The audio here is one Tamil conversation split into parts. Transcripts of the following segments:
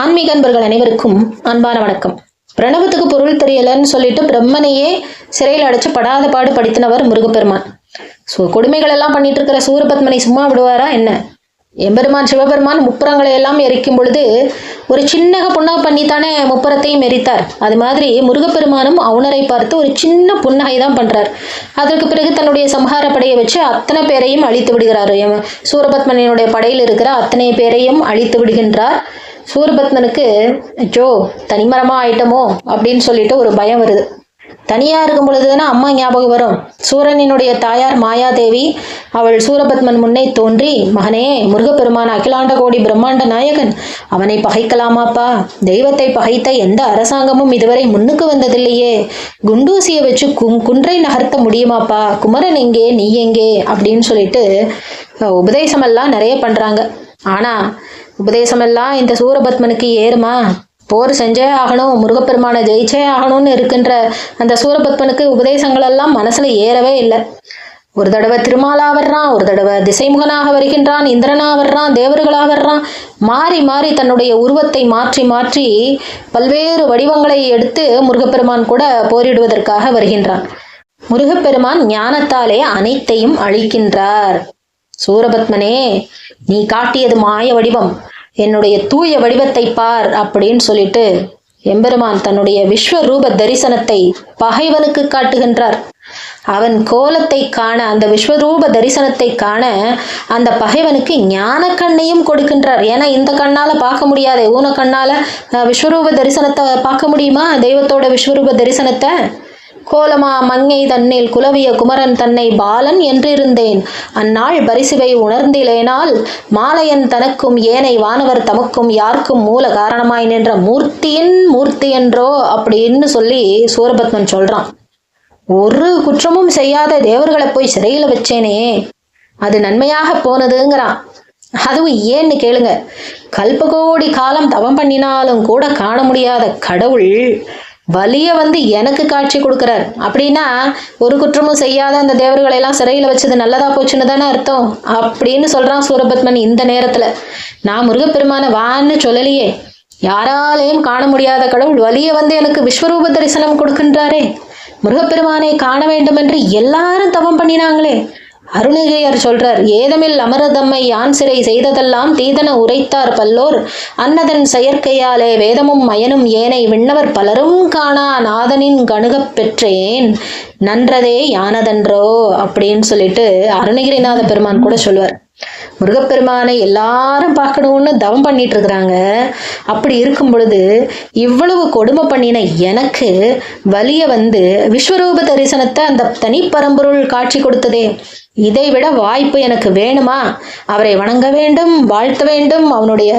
ஆன்மீக அன்பர்கள் அனைவருக்கும் அன்பான வணக்கம். பிரணவத்துக்கு பொருள் தெரியலன்னு சொல்லிட்டு பிரம்மனையே சிறையில் அடைச்சு படாத பாடு படித்தினவர் முருகப்பெருமான். ஸோ கொடுமைகள் எல்லாம் பண்ணிட்டு இருக்கிற சூரபத்மனை சும்மா விடுவாரா என்ன? எம்பெருமான் சிவபெருமான் முப்புறங்களை எல்லாம் எரிக்கும் பொழுது ஒரு சின்ன புன்னகை பண்ணித்தானே முப்புறத்தையும் எரித்தார். அது மாதிரி முருகப்பெருமானும் அவுணரை பார்த்து ஒரு சின்ன புன்னகை தான் பண்றார். அதற்கு பிறகு தன்னுடைய சம்ஹார படையை வச்சு அத்தனை பேரையும் அழித்து விடுகிறார். சூரபத்மனினுடைய படையில் இருக்கிற அத்தனை பேரையும் அழித்து விடுகின்றார். சூரபத்மனுக்கு ஜோ தனிமரமா ஆயிட்டமோ? அப்படின்னு சொல்லிட்டு ஒரு பயம் வருது. தனியா இருக்கும் பொழுதுதானே அம்மா ஞாபகம் வரும். சூரனினுடைய தாயார் மாயாதேவி அவள் சூரபத்மன் முன்னே தோன்றி மகனே முருகப்பெருமான் அகிலாண்ட கோடி பிரம்மாண்ட நாயகன் அவனை பகைக்கலாமாப்பா? தெய்வத்தை பகைத்த எந்த அரசாங்கமும் இதுவரை முன்னுக்கு வந்ததில்லையே. குண்டூசியை வச்சு கும் குன்றை நகர்த்த முடியுமாப்பா? குமரன் எங்கே? நீ எங்கே? அப்படின்னு சொல்லிட்டு உபதேசமெல்லாம் நிறைய பண்றாங்க. ஆனா உபதேசமெல்லாம் இந்த சூரபத்மனுக்கு ஏறுமா? போர் செஞ்சே ஆகணும் முருகப்பெருமானை ஜெயிச்சே ஆகணும்னு இருக்கின்ற அந்த சூரபத்மனுக்கு உபதேசங்கள் எல்லாம் மனசுல ஏறவே இல்லை. ஒரு தடவை திருமாலா வர்றான் ஒரு தடவை திசைமுகனாக வருகின்றான் இந்திரனா வர்றான் தேவர்களாக வர்றான். மாறி மாறி தன்னுடைய உருவத்தை மாற்றி மாற்றி பல்வேறு வடிவங்களை எடுத்து முருகப்பெருமான் கூட போரிடுவதற்காக வருகின்றான். முருகப்பெருமான் ஞானத்தாலே அனைத்தையும் அழிக்கின்றார். சூரபத்மனே நீ காட்டியது மாய வடிவம். என்னுடைய தூய வடிவத்தை பார் அப்படின்னு சொல்லிட்டு எம்பெருமான் தன்னுடைய விஸ்வரூப தரிசனத்தை பகைவனுக்கு காட்டுகின்றார். அவன் கோலத்தை காண அந்த விஸ்வரூப தரிசனத்தை காண அந்த பகைவனுக்கு ஞான கண்ணையும் கொடுக்கின்றார். ஏன்னா இந்த கண்ணால பார்க்க முடியாதே. ஊன கண்ணால விஸ்வரூப தரிசனத்தை பார்க்க முடியுமா? தெய்வத்தோட விஸ்வரூப தரிசனத்தை? கோலமா மங்கை தன்னில் குலவிய குமரன் தன்னை பாலன் என்றிருந்தேன். அந்நாள் பரிசுவை உணர்ந்திலேனால் மாலையன் தனக்கும் ஏனை வானவர் தமக்கும் யாருக்கும் மூல காரணமாய் நின்ற மூர்த்தியின் மூர்த்தி என்றோ அப்படின்னு சொல்லி சூரபத்மன் சொல்றான். ஒரு குற்றமும் செய்யாத தேவர்களை போய் சிறையில வச்சேனே அது நன்மையாக போனதுங்கிறான். அதுவும் ஏன்னு கேளுங்க. கல்பகோடி காலம் தவம் பண்ணினாலும் கூட காண முடியாத கடவுள் வலிய வந்து எனக்கு காட்சி கொடுக்கிறார். அப்படின்னா ஒரு குற்றமும் செய்யாத அந்த தேவர்களை எல்லாம் சிறையில் வச்சது நல்லதா போச்சுன்னு தானே அர்த்தம்? அப்படின்னு சொல்றான் சூரபத்மன் இந்த நேரத்துல. நான் முருகப்பெருமான வான்னு சொல்லலையே. யாராலையும் காண முடியாத கடவுள் வலிய வந்து எனக்கு விஸ்வரூப தரிசனம் கொடுக்கின்றாரே. முருகப்பெருமானை காண வேண்டும் என்று எல்லாரும் தவம் பண்ணினாங்களே. அருணகிரியர் சொல்றார் ஏதமில் அமரதம்மை யான் சிறை செய்ததெல்லாம் தீதன உரைத்தார் பல்லோர். அன்னதன் செயற்கையாலே வேதமும் மயனும் ஏனை விண்ணவர் பலரும் காணா நாதனின் கணுகப் பெற்றேன். நன்றதே யானதன்றோ? அப்படின்னு சொல்லிட்டு அருணகிரிநாத பெருமான் கூட சொல்லுவார் முருகப்பெருமானை எல்லாரும் பார்க்கணும்னு தவம் பண்ணிட்டு இருக்கிறாங்க. அப்படி இருக்கும் பொழுது இவ்வளவு கொடுமை பண்ணின எனக்கு வலிய வந்து விஸ்வரூப தரிசனத்தை அந்த தனிப்பரம்பொருள் காட்சி கொடுத்ததே. இதை விட வாய்ப்பு எனக்கு வேணுமா? அவரை வணங்க வேண்டும் வாழ்த்த வேண்டும் அவனுடைய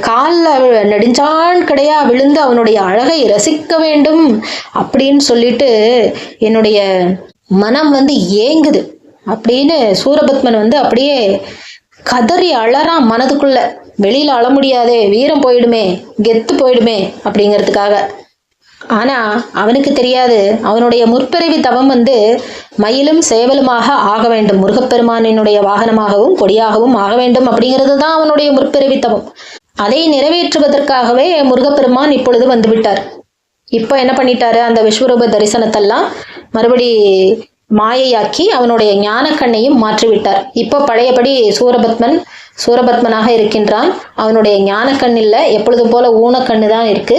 காலில் நெடுஞ்சான் கிடையா விழுந்து அவனுடைய அழகை ரசிக்க வேண்டும் அப்படின்னு சொல்லிட்டு என்னுடைய மனம் வந்து ஏங்குது அப்படின்னு சூரபத்மன் வந்து அப்படியே கதறி அழறான் மனதுக்குள்ள வெளியில அழ முடியாதே வீரம் போயிடுமே கெத்து போயிடுமே அப்படிங்கிறதுக்காக. ஆனா அவனுக்கு தெரியாது. அவனுடைய முற்பிறவி தவம் வந்து மயிலும் சேவலுமாக ஆக வேண்டும். முருகப்பெருமானினுடைய வாகனமாகவும் கொடியாகவும் ஆக வேண்டும் அப்படிங்கிறது தான் அவனுடைய முற்பிறவி தவம். அதை நிறைவேற்றுவதற்காகவே முருகப்பெருமான் இப்பொழுது வந்து விட்டார் இப்போ என்ன பண்ணிட்டாரு? அந்த விஸ்வரூப தரிசனத்தெல்லாம் மறுபடி மாயையாக்கி அவனுடைய ஞானக்கண்ணையும் மாற்றிவிட்டார். இப்போ பழையபடி சூரபத்மன் சூரபத்மனாக இருக்கின்றான். அவனுடைய ஞானக்கண் இல்லை எப்பொழுதும் போல ஊனக்கண்ணு தான் இருக்கு.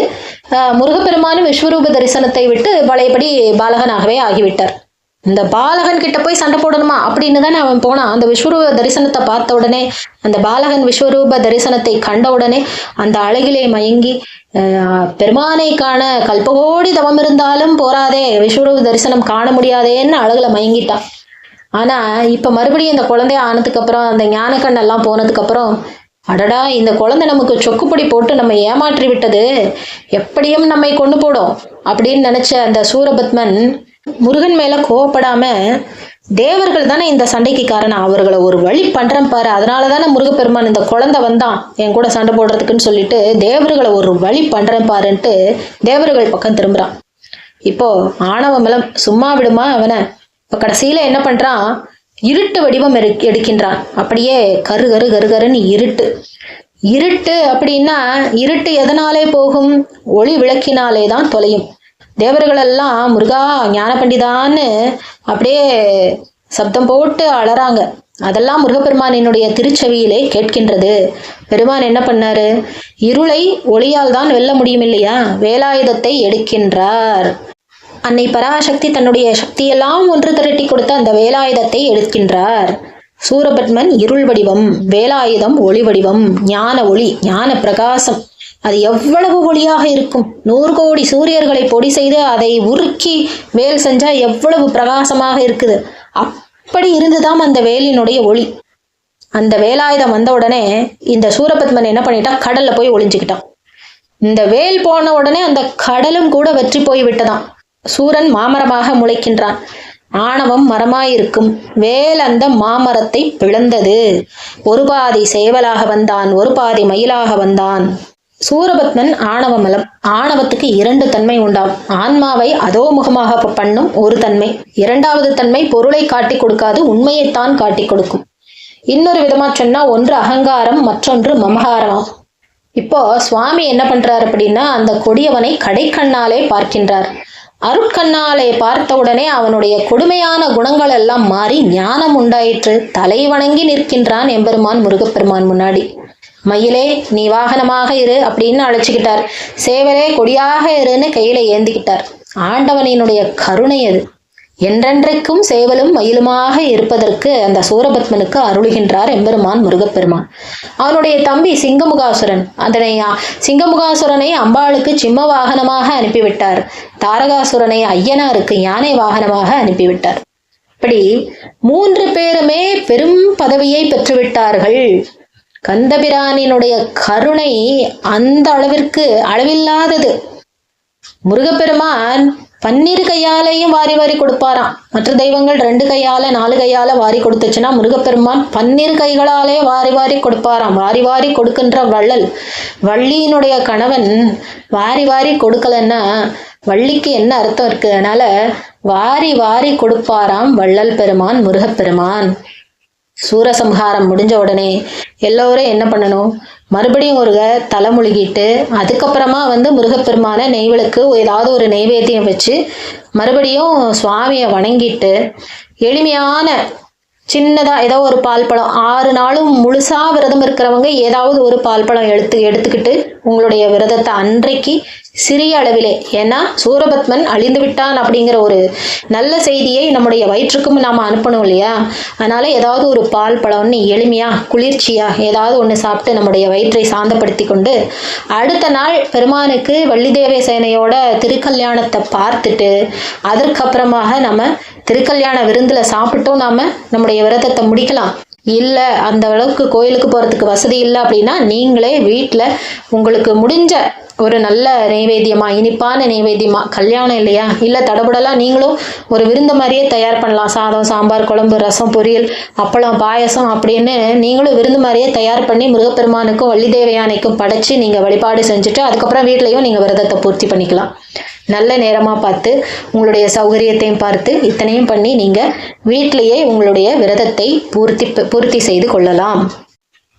முருகப்பெருமானும் விஸ்வரூப தரிசனத்தை விட்டு பழையபடி பாலகனாகவே ஆகிவிட்டார். இந்த பாலகன் கிட்ட போய் சண்டை போடணுமா? அப்படின்னு தானே அவன் போனான். அந்த விஸ்வரூப தரிசனத்தை பார்த்த உடனே அந்த பாலகன் விஸ்வரூப தரிசனத்தை கண்ட உடனே அந்த அழகிலே மயங்கி பெருமானை காண கல்பகோடி தவம் இருந்தாலும் போராதே விஸ்வரூப தரிசனம் காண முடியாதேன்னு அழகுல மயங்கிட்டான். ஆனா இப்ப மறுபடியும் இந்த குழந்தை ஆனதுக்கு அப்புறம் அந்த ஞானக்கண் எல்லாம் போனதுக்கு அப்புறம் அடடா இந்த குழந்தை நமக்கு சொக்குப்பொடி போட்டு நம்ம ஏமாற்றி விட்டது. எப்படியும் நம்மை கொண்டு போடும் அப்படின்னு நினைச்ச அந்த சூரபத்மன் முருகன் மேல கோவப்படாம தேவர்கள் தானே இந்த சண்டைக்கு காரணம்? அவர்களை ஒரு வழி பண்றேன் பாரு. அதனால தானே முருகப்பெருமான் இந்த குழந்தை வந்தான். என் கூட சண்டை போடுறதுக்குன்னு சொல்லிட்டு தேவர்களை ஒரு வழி பண்றேன் பாருன்ட்டு தேவர்கள் பக்கம் திரும்புறான். இப்போ ஆணவ மலம் சும்மா விடுமா அவனை? இப்ப கடைசியில என்ன பண்றான்? இருட்டு வடிவம் எடு- எடுக்கின்றான். அப்படியே கரு கரு கரு கருன்னு இருட்டு. இருட்டு அப்படின்னா இருட்டு எதனாலே போகும்? ஒளி விளக்கினாலே தான் தொலையும். தேவர்களெல்லாம் முருகா ஞான பண்டிதான்னு அப்படியே சப்தம் போட்டு அலறாங்க. அதெல்லாம் முருகப்பெருமானினுடைய திருச்செவியிலே கேட்கின்றது. பெருமான் என்ன பண்ணாரு? இருளை ஒளியால் தான் வெல்ல முடியும் இல்லையா? வேலாயுதத்தை எடுக்கின்றார். அன்னை பராசக்தி தன்னுடைய சக்தியெல்லாம் ஒன்று திரட்டி கொடுத்த அந்த வேலாயுதத்தை எடுக்கின்றார். சூரபத்மன் இருள் வடிவம் வேலாயுதம் ஒளி வடிவம் ஞான ஒளி ஞான பிரகாசம். அது எவ்வளவு ஒளியாக இருக்கும்? நூறு கோடி சூரியர்களை பொடி செய்து அதை உருக்கி வேல் செஞ்சா எவ்வளவு பிரகாசமாக இருக்குது? அப்படி இருந்துதான் அந்த வேலினுடைய ஒளி. அந்த வேலாயுதம் வந்த உடனே இந்த சூரபத்மன் என்ன பண்ணிட்டான் கடல்ல போய் ஒளிஞ்சுக்கிட்டான். இந்த வேல் போன உடனே அந்த கடலும் கூட வெற்றி போய் விட்டதாம் சூரன் மாமரமாக முளைக்கின்றான். ஆணவம் மரமாயிருக்கும். வேல் அந்த மாமரத்தை பிளந்தது. ஒரு பாதி சேவலாக வந்தான் ஒரு பாதி மயிலாக வந்தான். சூரபத்மன் ஆணவமலம் ஆணவத்துக்கு இரண்டு தன்மை உண்டாம். ஆன்மாவை அதோ முகமாக பண்ணும் ஒரு தன்மை. இரண்டாவது தன்மை பொருளை காட்டி கொடுக்காது உண்மையைத்தான் காட்டி கொடுக்கும். இன்னொரு விதமா சொன்னா ஒன்று அகங்காரம் மற்றொன்று மமகாரம். இப்போ சுவாமி என்ன பண்றார் அப்படின்னா அந்த கொடியவனை கடைக்கண்ணாலே பார்க்கின்றார். அருட்கண்ணாலை பார்த்தவுடனே அவனுடைய கொடுமையான குணங்கள் எல்லாம் மாறி ஞானம் உண்டாயிற்று. தலை வணங்கி நிற்கின்றான் எம்பெருமான் முருகப்பெருமான் முன்னாடி. மயிலே நீ வாகனமாக இரு அப்படின்னு அழைச்சிக்கிட்டார். சேவலே கொடியாக இருன்னு கையில ஏந்திக்கிட்டார். ஆண்டவனினுடைய கருணை அது. என்றென்றைக்கும் சேவலும் மயிலுமாக இருப்பதற்கு அந்த சூரபத்மனுக்கு அருளுகின்றார் எம்பெருமான் முருகப்பெருமான். அவனுடைய தம்பி சிங்கமுகாசுரன் அதனை சிங்கமுகாசுரனை அம்பாளுக்கு சிம்ம வாகனமாக அனுப்பிவிட்டார். தாரகாசுரனை ஐயனாருக்கு யானை வாகனமாக அனுப்பிவிட்டார். இப்படி மூன்று பேருமே பெரும் பதவியை பெற்றுவிட்டார்கள். கந்தபிரானினுடைய கருணை அந்த அளவிற்கு அளவில்லாதது. முருகப்பெருமான் பன்னிரு கையாலையும் வாரி வாரி கொடுப்பாராம். மற்ற தெய்வங்கள் ரெண்டு கையால நாலு கையால வாரி கொடுத்துச்சுன்னா முருகப்பெருமான் பன்னிரு கைகளாலே வாரி வாரி கொடுப்பாராம். வாரி வாரி கொடுக்கின்ற வள்ளல் வள்ளியினுடைய கணவன் வாரி வாரி கொடுக்கலன்னா வள்ளிக்கு என்ன அர்த்தம் இருக்கு? அதனால வாரி வாரி கொடுப்பாராம் வள்ளல் பெருமான் முருகப்பெருமான். சூரசம்ஹாரம் முடிஞ்ச உடனே எல்லோரும் என்ன பண்ணணும்? மறுபடியும் ஒரு தலைமுழுகிட்டு அதுக்கப்புறமா வந்து முருகப்பெருமான நெய்விளக்கு ஏதாவது ஒரு நெய்வேத்தியம் வச்சு மறுபடியும் சுவாமியை வணங்கிட்டு எளிமையான சின்னதாக ஏதோ ஒரு பால் பழம். ஆறு நாளும் முழுசாக விரதம் இருக்கிறவங்க ஏதாவது ஒரு பால் பழம் எடுத்து எடுத்துக்கிட்டு உங்களுடைய விரதத்தை அன்றைக்கு சிறிய அளவிலே ஏன்னா சூரபத்மன் அழிந்து விட்டான் அப்படிங்கிற ஒரு நல்ல செய்தியை நம்முடைய வயிற்றுக்கும் நாம் அனுப்பணும் இல்லையா? அதனால் ஏதாவது ஒரு பால் பழம்னு எளிமையாக குளிர்ச்சியாக ஏதாவது ஒன்று சாப்பிட்டு நம்முடைய வயிற்றை சாந்தப்படுத்தி கொண்டு அடுத்த நாள் பெருமானுக்கு வள்ளிதேவை சேனையோட திருக்கல்யாணத்தை பார்த்துட்டு அதற்கப்புறமாக நம்ம திருக்கல்யாண விருந்துல சாப்பிட்டும் நாம நம்முடைய விரதத்தை முடிக்கலாம். இல்லை அந்த அளவுக்கு கோயிலுக்கு போகிறதுக்கு வசதி இல்லை அப்படின்னா நீங்களே வீட்டில் உங்களுக்கு முடிஞ்ச ஒரு நல்ல நைவேத்தியமா இனிப்பான நைவேத்தியமா கல்யாணம் இல்லையா? இல்லை தடபுடலாம் நீங்களும் ஒரு விருந்து மாதிரியே தயார் பண்ணலாம். சாதம் சாம்பார் குழம்பு ரசம் பொரியல் அப்பளம் பாயசம் அப்படின்னு நீங்களும் விருந்து மாதிரியே தயார் பண்ணி முருகப்பெருமானுக்கும் வள்ளி தேவயானைக்கும் படைச்சு நீங்கள் வழிபாடு செஞ்சுட்டு அதுக்கப்புறம் வீட்லேயும் நீங்கள் விரதத்தை பூர்த்தி பண்ணிக்கலாம். நல்ல நேரமாக பார்த்து உங்களுடைய சௌகரியத்தையும் பார்த்து இத்தனையும் பண்ணி நீங்கள் வீட்டிலேயே உங்களுடைய விரதத்தை பூர்த்தி பூர்த்தி செய்து கொள்ளலாம்.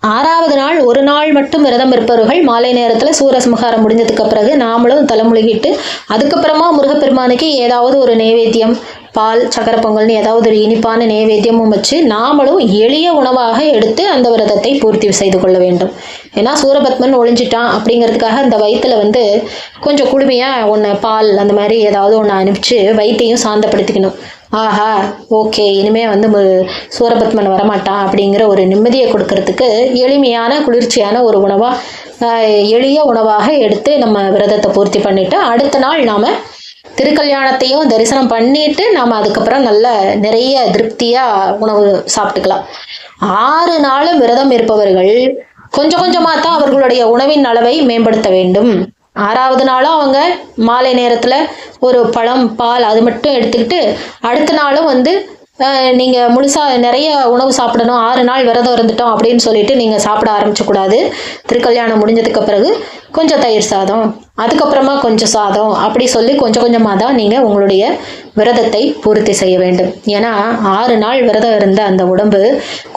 ஆறாவது நாள் ஒரு நாள் மட்டும் விரதம் இருப்பவர்கள் மாலை நேரத்தில் சூரசம்ஹாரம் முடிஞ்சதுக்கு பிறகு நாமளும் தலைமுழுகிட்டு அதுக்கப்புறமா முருகப்பெருமானுக்கு ஏதாவது ஒரு நைவேத்தியம் பால் சக்கர பொங்கல்னு ஏதாவது ஒரு இனிப்பான நைவேத்தியமும் வச்சு நாமளும் எளிய உணவாக எடுத்து அந்த விரதத்தை பூர்த்தி செய்து கொள்ள வேண்டும். ஏன்னா சூரபத்மன் ஒழிஞ்சிட்டான் அப்படிங்கிறதுக்காக அந்த வயிற்றுல வந்து கொஞ்சம் குளுமையாக ஒன்று பால் அந்த மாதிரி ஏதாவது ஒன்று அனுப்பிச்சு வயிற்றையும் சாந்தப்படுத்திக்கணும். ஆஹா ஓகே இனிமே வந்து சூரபத்மன் வரமாட்டான் அப்படிங்கிற ஒரு நிம்மதியை கொடுக்கறதுக்கு எளிமையான குளிர்ச்சியான ஒரு உணவாக எளிய உணவாக எடுத்து நம்ம விரதத்தை பூர்த்தி பண்ணிட்டு அடுத்த நாள் நாம திருக்கல்யாணத்தையும் தரிசனம் பண்ணிட்டு நாம அதுக்கப்புறம் நல்ல நிறைய திருப்தியா உணவு சாப்பிட்டுக்கலாம். ஆறு நாளும் விரதம் இருப்பவர்கள் கொஞ்சம் கொஞ்சமா தான் அவர்களுடைய உணவின் அளவை மேம்படுத்த வேண்டும். ஆறாவது நாளும் அவங்க மாலை நேரத்துல ஒரு பழம் பால் அது மட்டும் எடுத்துக்கிட்டு அடுத்த நாளும் வந்து நீங்க முழுசா நிறைய உணவு சாப்பிடணும் ஆறு நாள் விரதம் இருந்துட்டோம் அப்படின்னு சொல்லிட்டு நீங்க சாப்பிட ஆரம்பிச்சக்கூடாது. திருக்கல்யாணம் முடிஞ்சதுக்கு பிறகு கொஞ்சம் தயிர் சாதம் அதுக்கப்புறமா கொஞ்சம் சாதம் அப்படி சொல்லி கொஞ்சம் கொஞ்சமாக தான் நீங்கள் உங்களுடைய விரதத்தை பூர்த்தி செய்ய வேண்டும். ஏன்னா ஆறு நாள் விரதம் இருந்த அந்த உடம்பு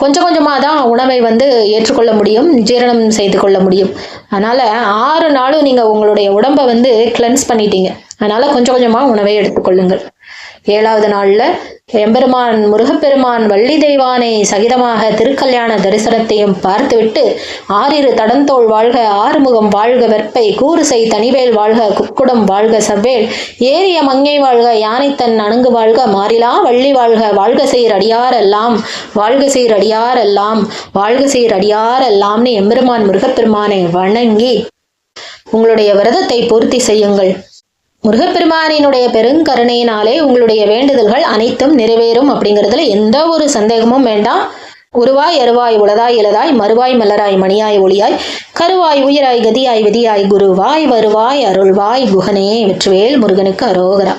கொஞ்சம் கொஞ்சமாக தான் உணவை வந்து ஏற்றுக்கொள்ள முடியும் ஜீரணம் செய்து கொள்ள முடியும். அதனால் ஆறு நாளும் நீங்கள் உங்களுடைய உடம்பை வந்து கிளென்ஸ் பண்ணிட்டீங்க. அதனால் கொஞ்சம் கொஞ்சமாக உணவை எடுத்துக்கொள்ளுங்கள். ஏழாவது நாளில் எம்பெருமான் முருகப்பெருமான் வள்ளி தெய்வானை சகிதமாக திருக்கல்யாண தரிசனத்தையும் பார்த்துவிட்டு ஆறிரு தடந்தோள் வாழ்க ஆறுமுகம் வாழ்க வெற்பை கூறுசை தனிவேல் வாழ்க குக்குடம் வாழ்க செவ்வேல். ஏரிய மங்கை வாழ்க யானைத்தன் அணுங்கு வாழ்க மாறிலா வள்ளி வாழ்க வாழ்க செய்ர் அடியாரெல்லாம் வாழ்க செய்ர் அடியாரெல்லாம் வாழ்க செய்ர் அடியாரெல்லாம்னு எம்பெருமான் முருகப்பெருமானை வணங்கி உங்களுடைய விரதத்தை பூர்த்தி செய்யுங்கள். முருகப்பெருமானினுடைய பெருங்கருணையினாலே உங்களுடைய வேண்டுதல்கள் அனைத்தும் நிறைவேறும் அப்படிங்கிறதுல எந்த ஒரு சந்தேகமும் வேண்டாம். உருவாய் அருவாய் உளதாய் இளதாய் மறுவாய் மலராய் மணியாய் ஒளியாய் கருவாய் உயிராய் கதியாய் விதியாய் குருவாய் வருவாய் அருள்வாய் குகனே வெற்றுவேல் முருகனுக்கு அரோகரா.